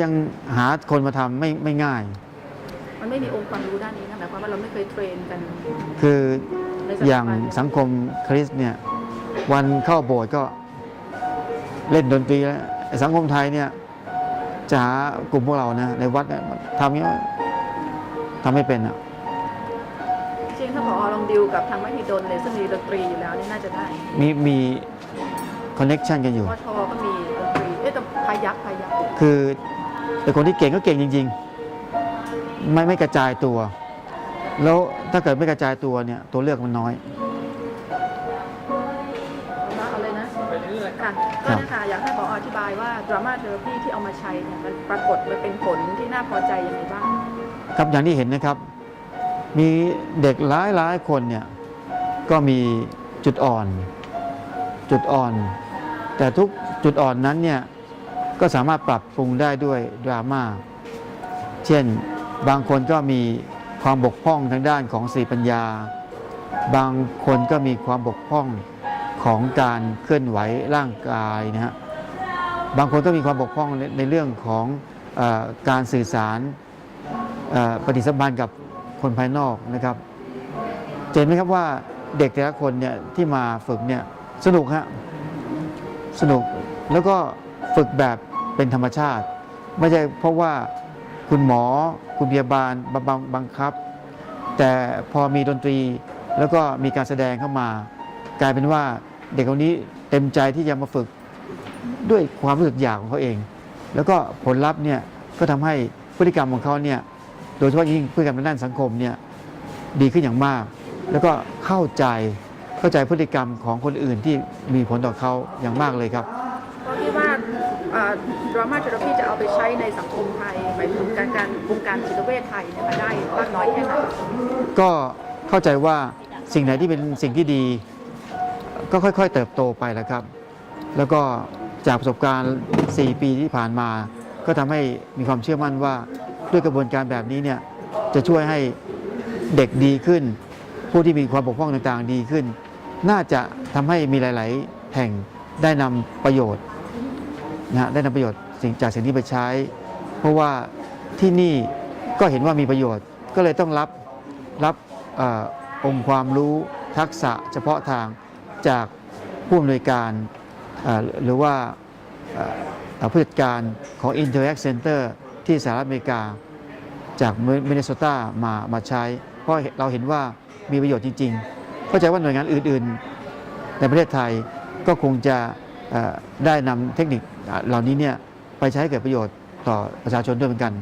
ยังหาคนมาทำไม่ไม่ง่าย มันไม่มีองค์ความรู้ด้านนี้นะหมายความว่าเราไม่เคยเทรนกัน คือในสถาบันอย่างสังคมคริสต์เนี่ยวันเข้าโบสถ์ก็เล่นดนตรีแล้วไอ้สังคมไทยเนี่ยจะหากลุ่มพวกเรานะในวัดเนี่ยทำเงี้ยทำไม่เป็นอะจริงๆถ้าพอลองดิวกับทางมหิดลเลยซึ่งมีดนตรีอยู่แล้วนี่น่าจะได้มีมีคอนเน็ชันกันอยู่วทก็มีดนตรีเอ๊ะแต่พายักพายักคือ แต่คนที่เก่งก็เก่งจริง ๆ ไม่ไม่กระจายตัว แล้วถ้าเกิดไม่กระจายตัวเนี่ยตัวเลือกมันน้อยเอาเอาเลยนะไปเรื่อยค่ะก็นะคะอยากให้พออธิบายว่าดราม่าเทอราพีที่เอามาใช้เนี่ยมันปรากฏมันเป็นผลที่น่าพอใจยังไงบ้างครับอย่างที่เห็นนะครับ มีเด็กหลายหลายคนเนี่ยก็มีจุดอ่อน จุดอ่อน แต่ทุกจุดอ่อนนั้นเนี่ย ก็สามารถปรับปรุงได้ด้วยดราม่า เช่นบางคนก็มีความบกพร่องทางด้านของสติปัญญา บางคนก็มีความบกพร่องของการเคลื่อนไหวร่างกายนะฮะบางคนก็มีความบกพร่องในในเรื่องของอการสื่อสารปฏิสัมพันธ์กับคนภายนอกนะครับเห็นไหมครับว่าเด็กแต่ละคนเนี่ยที่มาฝึกเนี่ยสนุกฮะสนุกแล้วก็ฝึกแบบ เป็นธรรมชาติ ไม่ใช่เพราะว่าคุณหมอคุณพยาบาลบังบังบังคับ แต่พอมีดนตรีแล้วก็มีการแสดงเข้ามา กลายเป็นว่าเด็กคนนี้เต็มใจที่จะมาฝึกด้วยความรู้สึกอยากของเขาเอง แล้วก็ผลลัพธ์เนี่ยก็ทำให้พฤติกรรมของเขาเนี่ยโดยเฉพาะยิ่งพฤติกรรมทางด้านสังคมเนี่ยดีขึ้นอย่างมาก แล้วก็เข้าใจเข้าใจพฤติกรรมของคนอื่นที่มีผลต่อเขาอย่างมากเลยครับ ดราม่าเทอราพีจะเอาไปใช้ในสังคมไทยหมายถึงการการวงการจิตเวชไทยมาได้มากน้อยแค่ไหนก็เข้าใจว่าสิ่งไหนที่เป็นสิ่งที่ดี ก็ค่อยๆ เติบโตไปแล้วครับ แล้วก็จากประสบการณ์ 4 ปีที่ผ่านมา ก็ทำให้มีความเชื่อมั่นว่าด้วยกระบวนการแบบนี้เนี่ยจะช่วยให้เด็กดีขึ้น ผู้ที่มีความบกพร่องต่างๆดีขึ้น น่าจะทำให้มีหลาย ๆ แห่งได้นำประโยชน์ นะได้นำประโยชน์สิ่งจากสิ่งที่ไปใช้ เพราะว่าที่นี่ก็เห็นว่ามีประโยชน์ ก็เลยต้องรับรับอองค์ความรู้ทักษะเฉพาะทางจากผู้อำนวยการหรือว่าผู้จัดการของ Interact Center ที่สหรัฐอเมริกา จากมินนิโซตามามาใช้ เพราะเราเห็นว่ามีประโยชน์จริงๆ เข้าใจว่าหน่วยงานอื่นๆ ในประเทศไทยก็คงจะ ได้นำเทคนิคเหล่านี้เนี่ยไปใช้เกิดประโยชน์ต่อประชาชนด้วยเหมือนกัน